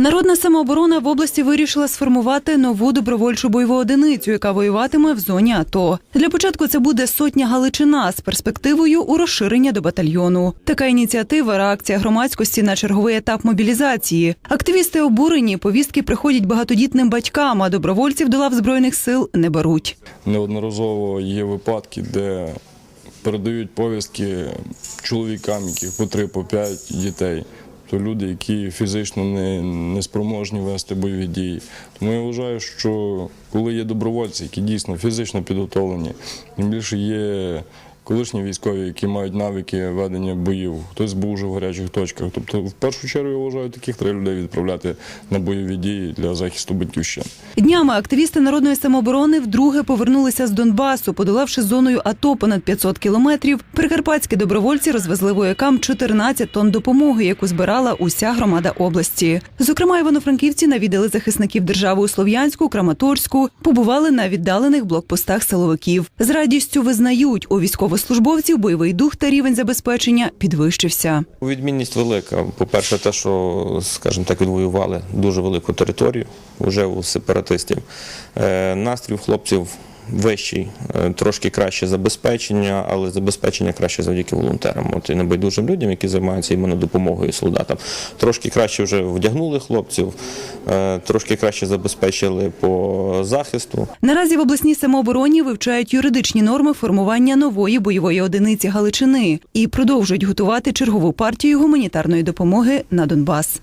Народна самооборона в області вирішила сформувати нову добровольчу бойову одиницю, яка воюватиме в зоні АТО. Для початку це буде сотня Галичина з перспективою у розширення до батальйону. Така ініціатива реакція громадськості на черговий етап мобілізації. Активісти обурені, повістки приходять багатодітним батькам, а добровольців до лав збройних сил не беруть. Неодноразово є випадки, де передають повістки чоловікам, яких по три, по п'ять дітей. То люди, які фізично не, не спроможні вести бойові дії. Тому я вважаю, що коли є добровольці, які дійсно фізично підготовлені, тим більше є колишні військові, які мають навики ведення боїв, хтось був вже в гарячих точках. Тобто, в першу чергу, я вважаю, таких треба людей відправляти на бойові дії для захисту батьківщини. Днями активісти народної самооборони вдруге повернулися з Донбасу, подолавши зоною АТО понад 500 кілометрів. Прикарпатські добровольці розвезли воякам 14 тонн допомоги, яку збирала уся громада області. Зокрема, івано-франківці навідали захисників держави у Слов'янську, Краматорську, побували на віддалених блокпостах силовиків. З радістю визнають у військовослужбовців бойовий дух та рівень забезпечення підвищився. Відмінність велика. По-перше, те, що, скажімо так, відвоювали дуже велику територію вже у сепаратистів. Е, Настрій хлопців вищий, е, трошки краще забезпечення, але забезпечення краще завдяки волонтерам. От і небайдужим людям, які займаються іменно допомогою солдатам. Трошки краще вже вдягнули хлопців, е, трошки краще забезпечили по захисту. Наразі в обласній самообороні вивчають юридичні норми формування нової бойової одиниці Галичини і продовжують готувати чергову партію гуманітарної допомоги на Донбас.